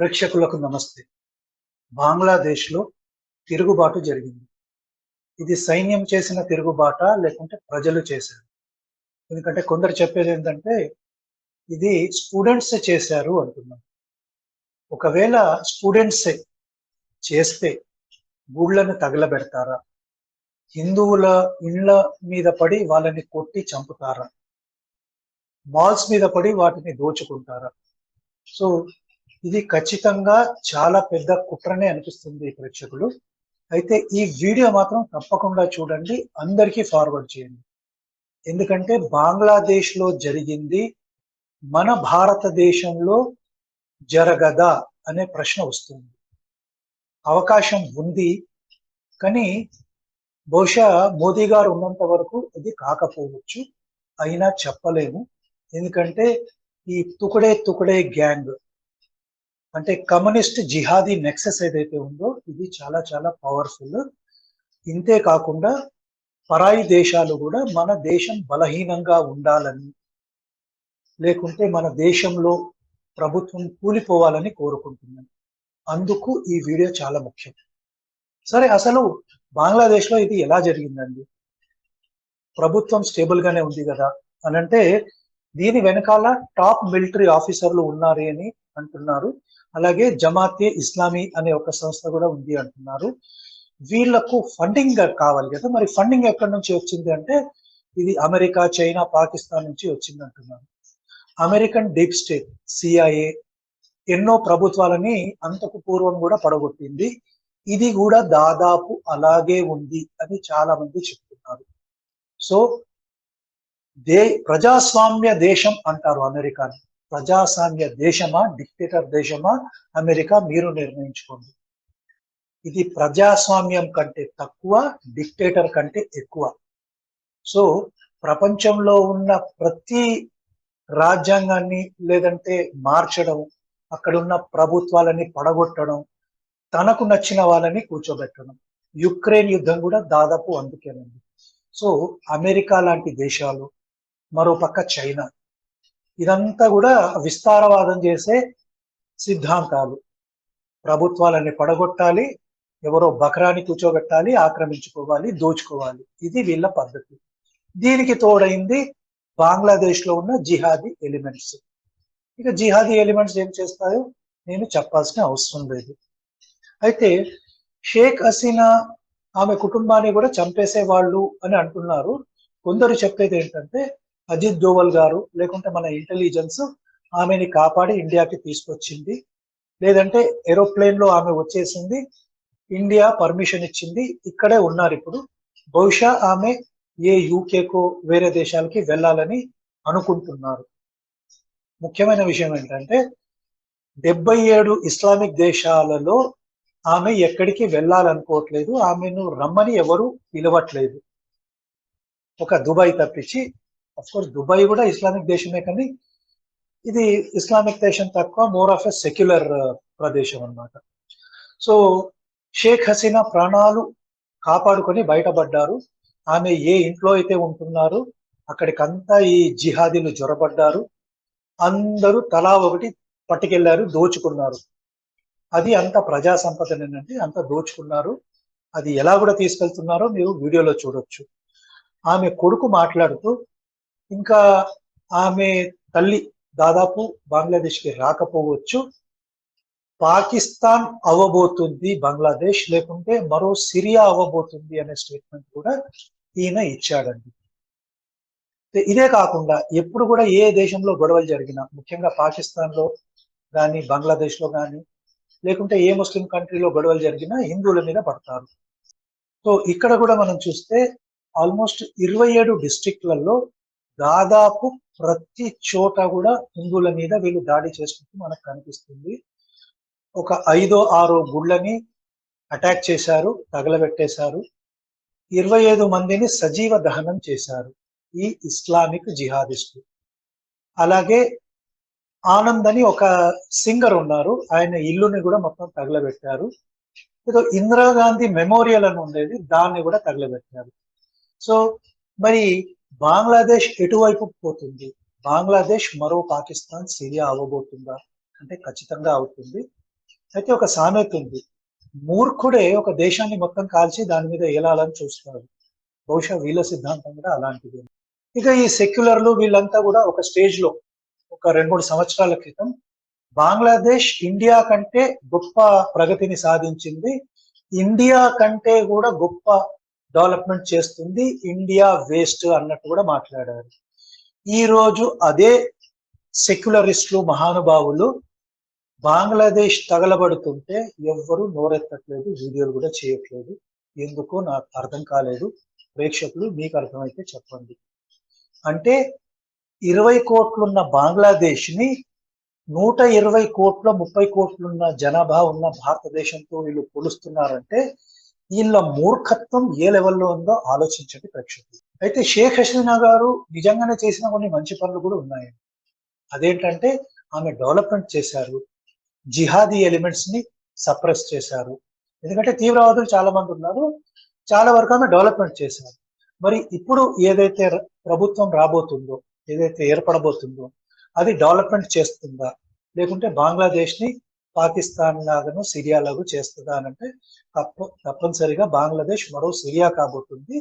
ప్రేక్షకులకు నమస్తే. బంగ్లాదేశ్లో తిరుగుబాటు జరిగింది. ఇది సైన్యం చేసిన తిరుగుబాట లేకుంటే ప్రజలు చేశారు? ఎందుకంటే కొందరు చెప్పేది ఏంటంటే ఇది స్టూడెంట్స్ చేశారు అంటున్నారు. ఒకవేళ స్టూడెంట్సే చేస్తే గుళ్ళను తగలబెడతారా? హిందువుల ఇండ్ల మీద పడి వాళ్ళని కొట్టి చంపుతారా? మాల్స్ మీద పడి వాటిని దోచుకుంటారా? సో ఇది ఖచ్చితంగా చాలా పెద్ద కుట్రనే అనిపిస్తుంది ప్రేక్షకులు. అయితే ఈ వీడియో మాత్రం తప్పకుండా చూడండి అందరికీ ఫార్వర్డ్ చేయండి. ఎందుకంటే బంగ్లాదేశ్లో జరిగింది మన భారతదేశంలో జరగదా అనే ప్రశ్న వస్తుంది. అవకాశం ఉంది కానీ బహుశా మోదీ గారు ఉన్నంత వరకు ఇది కాకపోవచ్చు అయినా చెప్పలేము. ఎందుకంటే ఈ తుకుడే తుకుడే గ్యాంగ్ అంటే కమ్యూనిస్ట్ జిహాదీ నెక్సెస్ ఏదైతే ఉందో ఇది చాలా చాలా పవర్ఫుల్ ఇంతే కాకుండా పరాయి దేశాలు కూడా మన దేశం బలహీనంగా ఉండాలని లేకుంటే మన దేశంలో ప్రభుత్వం కూలిపోవాలని కోరుకుంటున్నాను అందుకు ఈ వీడియో చాలా ముఖ్యం. సరే అసలు బంగ్లాదేశ్లో ఇది ఎలా జరిగిందండి? ప్రభుత్వం స్టేబుల్గానే ఉంది కదా? అని అంటే దీని వెనకాల టాప్ మిలిటరీ ఆఫీసర్లు ఉన్నారే అని అంటున్నారు. అలాగే జమాతే ఇస్లామీ అనే ఒక సంస్థ కూడా ఉంది అంటున్నారు. వీళ్ళకు ఫండింగ్ కావాలి కదా మరి ఫండింగ్ ఎక్కడి నుంచి వచ్చింది అంటే ఇది అమెరికా చైనా పాకిస్తాన్ నుంచి వచ్చింది అంటున్నారు. అమెరికన్ డీప్ స్టేట్ సిఐఏ ఎన్నో ప్రభుత్వాలని అంతకు పూర్వం కూడా పడగొట్టింది. ఇది కూడా దాదాపు అలాగే ఉంది అని చాలా మంది చెప్తున్నారు. సో దే ప్రజాస్వామ్య దేశం అంటారు అమెరికాని. ప్రజాస్వామ్య దేశమా డిక్టేటర్ దేశమా అమెరికా మీరు నిర్ణయించుకోండి. ఇది ప్రజాస్వామ్యం కంటే తక్కువ డిక్టేటర్ కంటే ఎక్కువ. సో ప్రపంచంలో ఉన్న ప్రతి రాజ్యాంగాన్ని లేదంటే మార్చడం అక్కడున్న ప్రభుత్వాలని పడగొట్టడం తనకు నచ్చిన వాళ్ళని కూర్చోబెట్టడం. యుక్రెయిన్ యుద్ధం కూడా దాదాపు అందుకేనండి. సో అమెరికా లాంటి దేశాలు మరో పక్క చైనా. ఇదంతా కూడా విస్తారవాదం చేసే సిద్ధాంతాలు. ప్రభుత్వాలని పడగొట్టాలి ఎవరో బకరాని కూర్చోబెట్టాలి ఆక్రమించుకోవాలి దోచుకోవాలి. ఇది వీళ్ళ పద్ధతి. దీనికి తోడైంది బంగ్లాదేశ్లో ఉన్న జిహాదీ ఎలిమెంట్స్. ఇక జిహాదీ ఎలిమెంట్స్ ఏం చేస్తాయో నేను చెప్పాల్సిన అవసరం లేదు. అయితే షేక్ హసీనా ఆమె కుటుంబాన్ని కూడా చంపేసే వాళ్ళు అని అంటున్నారు. కొందరు చెప్పేది ఏంటంటే అజిత్ దోవల్ గారు లేకుంటే మన ఇంటెలిజెన్స్ ఆమెని కాపాడి ఇండియాకి తీసుకొచ్చింది. లేదంటే ఏరోప్లేన్లో ఆమె వచ్చేసింది. ఇండియా పర్మిషన్ ఇచ్చింది. ఇక్కడే ఉన్నారు ఇప్పుడు. బహుశా ఆమె ఏ యూకేకో వేరే దేశాలకి వెళ్ళాలని అనుకుంటున్నారు. ముఖ్యమైన విషయం ఏంటంటే డెబ్బై ఏడు ఇస్లామిక్ దేశాలలో ఆమె ఎక్కడికి వెళ్ళాలనుకోవట్లేదు. ఆమెను రమ్మని ఎవరు పిలవట్లేదు. ఒక దుబాయ్ తప్పించి కోర్స్ దుబాయ్ కూడా ఇస్లామిక్ దేశమే కానీ ఇది ఇస్లామిక్ దేశం తక్కువ మోర్ ఆఫ్ ఎ సెక్యులర్ ప్రదేశం అన్నమాట. సో షేక్ హసీనా ప్రాణాలు కాపాడుకొని బయటపడ్డారు. ఆమె ఏ ఇంట్లో అయితే ఉంటున్నారు అక్కడికంతా ఈ జిహాదీలు జ్వరపడ్డారు అందరూ తలా ఒకటి పట్టుకెళ్ళారు దోచుకున్నారు. అది అంత ప్రజా సంపదనేనండి అంత దోచుకున్నారు. అది ఎలా కూడా తీసుకెళ్తున్నారో మీరు వీడియోలో చూడొచ్చు. ఆమె కొడుకు మాట్లాడుతూ ఇంకా ఆమె తల్లి దాదాపు బంగ్లాదేశ్కి రాకపోవచ్చు. పాకిస్తాన్ అవ్వబోతుంది బంగ్లాదేశ్ లేకుంటే మరో సిరియా అవ్వబోతుంది అనే స్టేట్మెంట్ కూడా ఈయన ఇచ్చాడండి. ఇదే కాకుండా ఎప్పుడు కూడా ఏ దేశంలో గొడవలు జరిగినా ముఖ్యంగా పాకిస్తాన్లో కానీ బంగ్లాదేశ్లో కానీ లేకుంటే ఏ ముస్లిం కంట్రీలో గొడవలు జరిగినా హిందువుల మీద పడతారు. సో ఇక్కడ కూడా మనం చూస్తే ఆల్మోస్ట్ ఇరవై ఏడు డిస్ట్రిక్ట్లలో దాదాపు ప్రతి చోట కూడా హిందువుల మీద వీళ్ళు దాడి చేసినట్టు మనకు కనిపిస్తుంది. ఒక ఐదో ఆరో గుళ్ళని అటాక్ చేశారు తగలబెట్టేశారు. ఇరవై ఐదు మందిని సజీవ దహనం చేశారు ఈ ఇస్లామిక్ జిహాదిస్టు అలాగే ఆనంద్ అని ఒక సింగర్ ఉన్నారు. ఆయన ఇల్లుని కూడా మొత్తం తగలబెట్టారు. ఏదో ఇందిరాగాంధీ మెమోరియల్ అని ఉండేది దాన్ని కూడా తగలబెట్టారు. సో మరి బంగ్లాదేశ్ ఎటువైపు పోతుంది? బంగ్లాదేశ్ మరో పాకిస్తాన్ సిరియా అవ్వబోతుందా అంటే ఖచ్చితంగా అవుతుంది. అయితే ఒక సామెత ఉంది. మూర్ఖుడే ఒక దేశాన్ని మొత్తం కాల్చి దాని మీద ఏలాలని చూస్తాడు. బహుశా వీళ్ళ సిద్ధాంతం కూడా అలాంటిది. ఇక ఈ సెక్యులర్లు వీళ్ళంతా కూడా ఒక స్టేజ్లో ఒక రెండు మూడు సంవత్సరాల క్రితం బంగ్లాదేశ్ ఇండియా కంటే గొప్ప ప్రగతిని సాధించింది. ఇండియా కంటే కూడా గొప్ప డెవలప్మెంట్ చేస్తుంది ఇండియా వేస్ట్ అన్నట్టు కూడా మాట్లాడారు. ఈ రోజు అదే సెక్యులరిస్టులు మహానుభావులు బంగ్లాదేశ్ తగలబడుతుంటే ఎవ్వరూ నోరెత్తట్లేదు వీడియోలు కూడా చేయట్లేదు. ఎందుకో నాకు అర్థం కాలేదు. ప్రేక్షకులు మీకు అర్థమైతే చెప్పండి. అంటే ఇరవై కోట్లున్న బంగ్లాదేశ్ని నూట ఇరవై కోట్ల ముప్పై కోట్లున్న జనాభా ఉన్న భారతదేశంతో వీళ్ళు కొలుస్తున్నారంటే వీళ్ళ మూర్ఖత్వం ఏ లెవెల్లో ఉందో ఆలోచించండి ప్రేక్షకులు. అయితే షేక్ హసీనా గారు నిజంగానే చేసిన కొన్ని మంచి పనులు కూడా ఉన్నాయి. అదేంటంటే ఆమె డెవలప్మెంట్ చేశారు. జిహాదీ ఎలిమెంట్స్ని సప్రెస్ చేశారు. ఎందుకంటే తీవ్రవాదులు చాలా మంది ఉన్నారు. చాలా వరకు ఆమె డెవలప్మెంట్ చేశారు. మరి ఇప్పుడు ఏదైతే ప్రభుత్వం రాబోతుందో ఏదైతే ఏర్పడబోతుందో అది డెవలప్మెంట్ చేస్తుందా? లేకుంటే బంగ్లాదేశ్ని పాకిస్తాన్ లాగాను సిరియా లాగా చేస్తుందా అని అంటే తప్ప తప్పనిసరిగా బంగ్లాదేశ్ మరో సిరియా కాబోతుంది.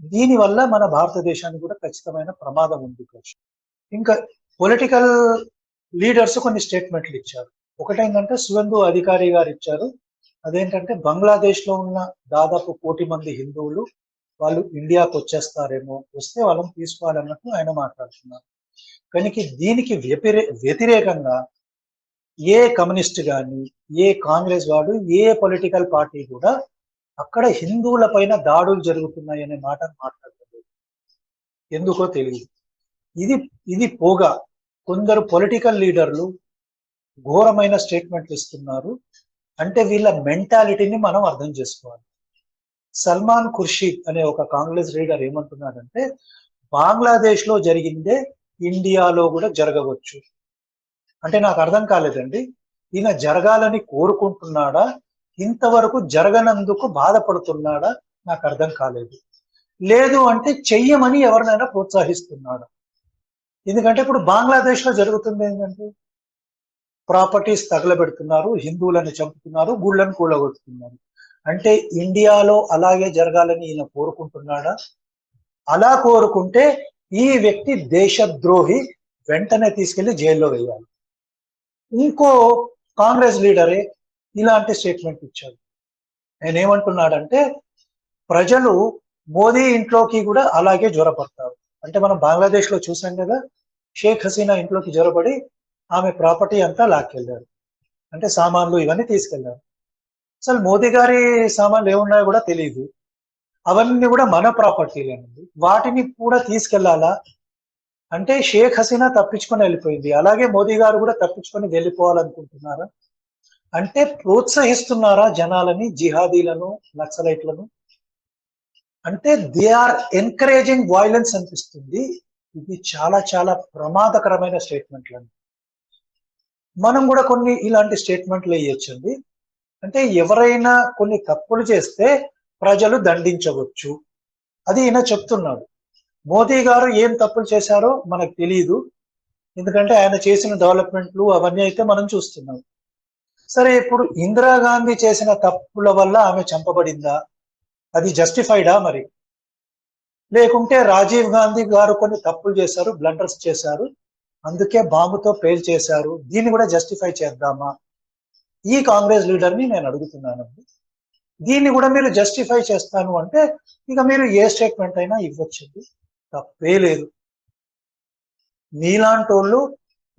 దీనివల్ల మన భారతదేశానికి కూడా ఖచ్చితమైన ప్రమాదం ఉంది ఇంకా పొలిటికల్ లీడర్స్ కొన్ని స్టేట్మెంట్లు ఇచ్చారు. ఒకటేంటంటే సుగంధు అధికారి గారు ఇచ్చారు. అదేంటంటే బంగ్లాదేశ్లో ఉన్న దాదాపు కోటి మంది హిందువులు వాళ్ళు ఇండియాకు వచ్చేస్తారేమో వస్తే వాళ్ళని తీసుకోవాలన్నట్టు ఆయన మాట్లాడుతున్నారు. కనుక దీనికి వ్యతిరే వ్యతిరేకంగా ఏ కమ్యూనిస్ట్ కానీ ఏ కాంగ్రెస్ వాడు ఏ పొలిటికల్ పార్టీ కూడా అక్కడ హిందువుల పైన దాడులు జరుగుతున్నాయి అనే మాట మాట్లాడలేదు. ఎందుకో తెలియదు. ఇది ఇది పోగా. కొందరు పొలిటికల్ లీడర్లు ఘోరమైన స్టేట్మెంట్లు ఇస్తున్నారు. అంటే వీళ్ళ మెంటాలిటీని మనం అర్థం చేసుకోవాలి. సల్మాన్ ఖుర్షీద్ అనే ఒక కాంగ్రెస్ లీడర్ ఏమంటున్నాడంటే బంగ్లాదేశ్లో జరిగిందే ఇండియాలో కూడా జరగవచ్చు. అంటే నాకు అర్థం కాలేదండి. ఈయన జరగాలని కోరుకుంటున్నాడా? ఇంతవరకు జరగనందుకు బాధపడుతున్నాడా? నాకు అర్థం కాలేదు. లేదు అంటే చెయ్యమని ఎవరినైనా ప్రోత్సహిస్తున్నాడా. ఎందుకంటే ఇప్పుడు బంగ్లాదేశ్లో జరుగుతుంది ఏంటంటే ప్రాపర్టీస్ తగలబెడుతున్నారు హిందువులను చంపుతున్నారు గుళ్ళను కూలగొడుతున్నారు. అంటే ఇండియాలో అలాగే జరగాలని ఈయన కోరుకుంటున్నాడా? అలా కోరుకుంటే ఈ వ్యక్తి దేశద్రోహి వెంటనే తీసుకెళ్ళి జైల్లో వేయాలి. ఇంకో కాంగ్రెస్ లీడరే ఇలాంటి స్టేట్మెంట్ ఇచ్చాడు. ఆయన ఏమంటున్నాడంటే ప్రజలు మోదీ ఇంట్లోకి కూడా అలాగే జ్వరపడతారు అంటే మనం బంగ్లాదేశ్లో చూసాం కదా షేక్ హసీనా ఇంట్లోకి జ్వరపడి ఆమె ప్రాపర్టీ అంతా లాక్కెళ్ళారు అంటే సామాన్లు ఇవన్నీ తీసుకెళ్ళారు అసలు మోదీ గారి సామాన్లు ఏమున్నాయో కూడా తెలియదు అవన్నీ కూడా మన ప్రాపర్టీలేనండి వాటిని కూడా తీసుకెళ్ళాలా? అంటే షేక్ హసీనా తప్పించుకొని వెళ్ళిపోయింది. అలాగే మోదీ గారు కూడా తప్పించుకొని వెళ్ళిపోవాలనుకుంటున్నారా? అంటే ప్రోత్సహిస్తున్నారా జనాలని జిహాదీలను నక్సలైట్లను? అంటే దే ఆర్ ఎంకరేజింగ్ వైలెన్స్ అనిపిస్తుంది. ఇది చాలా చాలా ప్రమాదకరమైన స్టేట్మెంట్లు అండి మనం కూడా కొన్ని ఇలాంటి స్టేట్మెంట్లు వేయొచ్చండి. అంటే ఎవరైనా కొన్ని తప్పులు చేస్తే ప్రజలు దండించవచ్చు. అది ఈయన చెప్తున్నాడు. మోదీ గారు ఏం తప్పులు చేశారో మనకు తెలియదు ఎందుకంటే ఆయన చేసిన డెవలప్మెంట్లు అవన్నీ అయితే మనం చూస్తున్నాం. సరే ఇప్పుడు ఇందిరాగాంధీ చేసిన తప్పుల వల్ల ఆమె చంపబడిందా? అది జస్టిఫైడా మరి? లేకుంటే రాజీవ్ గాంధీ గారు కొన్ని తప్పులు చేశారు బ్లండర్స్ చేశారు అందుకే బాంబుతో పేల్ చేశారు. దీన్ని కూడా జస్టిఫై చేద్దామా? ఈ కాంగ్రెస్ లీడర్ని నేను అడుగుతున్నానండి దీన్ని కూడా మీరు జస్టిఫై చేస్తాను అంటే ఇక మీరు ఏ స్టేట్మెంట్ అయినా ఇవ్వచ్చండి. తప్పే లేదు. మీలాంటి వాళ్ళు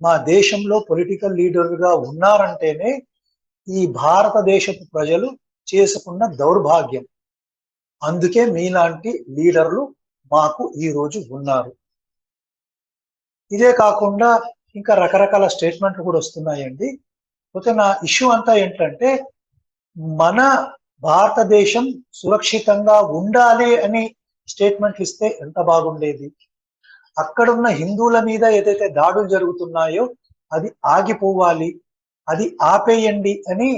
మా దేశంలో పొలిటికల్ లీడర్గా ఉన్నారంటేనే ఈ భారతదేశపు ప్రజలు చేసుకున్న దౌర్భాగ్యం. అందుకే మీలాంటి లీడర్లు మాకు ఈ రోజు ఉన్నారు. ఇదే కాకుండా ఇంకా రకరకాల స్టేట్మెంట్లు కూడా వస్తున్నాయండి. పోతే నా ఇష్యూ అంతా ఏంటంటే మన భారతదేశం సురక్షితంగా ఉండాలి అని స్టేట్మెంట్లు ఇస్తే ఎంత బాగుండేది? అక్కడున్న హిందువుల మీద ఏదైతే దాడులు జరుగుతున్నాయో అది ఆగిపోవాలి అది ఆపేయండి అని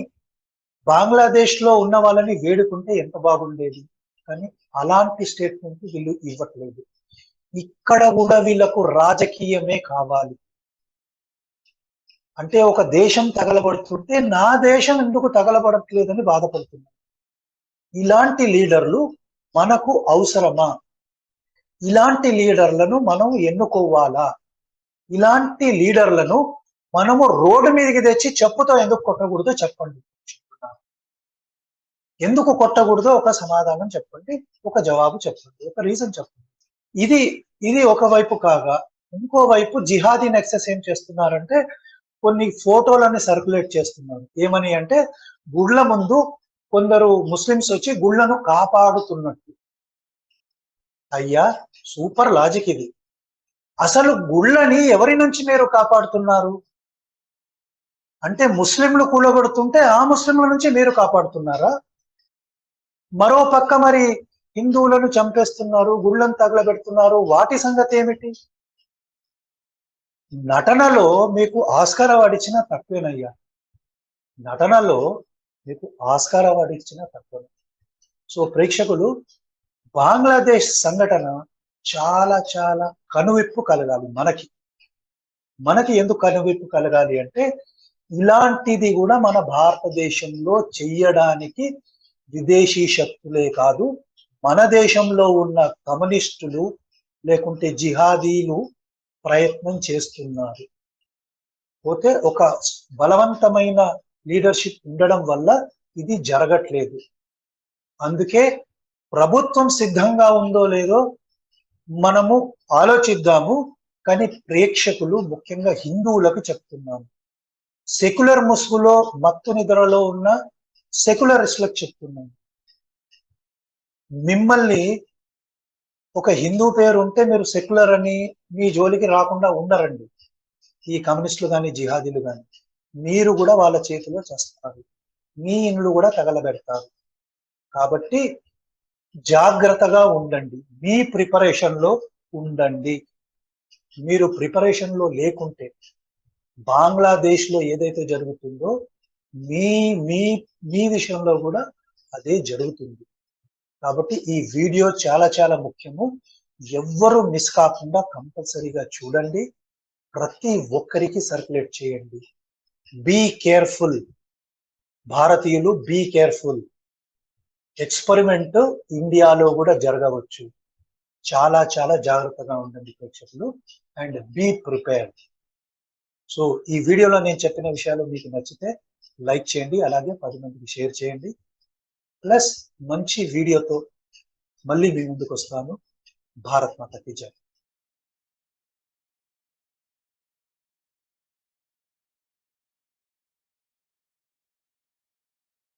బంగ్లాదేశ్లో ఉన్న వాళ్ళని వేడుకుంటే ఎంత బాగుండేది? కానీ అలాంటి స్టేట్మెంట్ వీళ్ళు ఇవ్వట్లేదు. ఇక్కడ కూడా వీళ్ళకు రాజకీయమే కావాలి. అంటే ఒక దేశం తగలబడుతుంటే నా దేశం ఎందుకు తగలబడట్లేదని బాధపడుతున్నారు. ఇలాంటి లీడర్లు మనకు అవసరమా? ఇలాంటి లీడర్లను మనం ఎన్నుకోవాలా? ఇలాంటి లీడర్లను మనము రోడ్డు మీదకి తెచ్చి చెప్పుతో ఎందుకు కొట్టకూడదో చెప్పండి. ఎందుకు కొట్టకూడదో ఒక సమాధానం చెప్పండి ఒక జవాబు చెప్పండి ఒక రీజన్ చెప్పండి. ఇది ఇది ఒక వైపు కాగా ఇంకోవైపు జిహాదీ నెక్సెస్ ఏం చేస్తున్నారంటే కొన్ని ఫోటోలని సర్క్యులేట్ చేస్తున్నారు. ఏమని అంటే గుళ్ళ ముందు కొందరు ముస్లిమ్స్ వచ్చి గుళ్ళను కాపాడుతున్నట్టు. అయ్యా సూపర్ లాజిక్ ఇది. అసలు గుళ్ళని ఎవరి నుంచి మీరు కాపాడుతున్నారు? అంటే ముస్లింలు కూలగొడుతుంటే ఆ ముస్లింల నుంచి మీరు కాపాడుతున్నారా? మరో పక్క మరి హిందువులను చంపేస్తున్నారు గుళ్ళను తగలబెడుతున్నారు. వాటి సంగతి ఏమిటి? నటనలో మీకు ఆస్కారం అవార్డు తక్కువేనయ్యా నటనలో మీకు ఆస్కార్ అవార్డు ఇచ్చిన తక్కువ. సో ప్రేక్షకులు బంగ్లాదేశ్ సంఘటన చాలా చాలా కనువిప్పు కలగాలి మనకి. మనకి ఎందుకు కనువిప్పు కలగాలి అంటే ఇలాంటిది కూడా మన భారతదేశంలో చెయ్యడానికి విదేశీ శక్తులే కాదు మన దేశంలో ఉన్న కమ్యూనిస్టులు లేకుంటే జిహాదీలు ప్రయత్నం చేస్తున్నారు. పోతే ఒక బలవంతమైన లీడర్షిప్ ఉండడం వల్ల ఇది జరగట్లేదు. అందుకే ప్రభుత్వం సిద్ధంగా ఉందో లేదో మనము ఆలోచిద్దాము కానీ ప్రేక్షకులు ముఖ్యంగా హిందువులకు చెప్తున్నాము. సెక్యులర్ ముసుగులో మత్తు నిద్రలో ఉన్న సెక్యులరిస్టులకు చెప్తున్నాను మిమ్మల్ని ఒక హిందూ పేరు ఉంటే మీరు సెక్యులర్ అని మీ జోలికి రాకుండా ఉండరండి. ఈ కమ్యూనిస్టులు కానీ జిహాదీలు కానీ మీరు కూడా వాళ్ళ చేతిలో చేస్తారు. మీ ఇండ్లు కూడా తగలబెడతారు. కాబట్టి జాగ్రత్తగా ఉండండి. మీ ప్రిపరేషన్లో ఉండండి. మీరు ప్రిపరేషన్లో లేకుంటే బంగ్లాదేశ్లో ఏదైతే జరుగుతుందో మీ మీ మీ విషయంలో కూడా అదే జరుగుతుంది. కాబట్టి ఈ వీడియో చాలా చాలా ముఖ్యము. ఎవ్వరు మిస్ కాకుండా కంపల్సరీగా చూడండి. ప్రతి ఒక్కరికి సర్క్యులేట్ చేయండి. Be careful. భారతీయులు బీ కేర్ఫుల్. ఎక్స్పెరిమెంట్ ఇండియాలో కూడా జరగవచ్చు. చాలా చాలా జాగ్రత్తగా ఉండండి ప్రేక్షకులు. అండ్ బీ ప్రిపేర్ సో ఈ వీడియోలో నేను చెప్పిన విషయాలు మీకు నచ్చితే లైక్ చేయండి అలాగే పది మందికి షేర్ చేయండి. ప్లస్ మంచి వీడియోతో మళ్ళీ మీ ముందుకు వస్తాను. భారత్ మాతకి జై.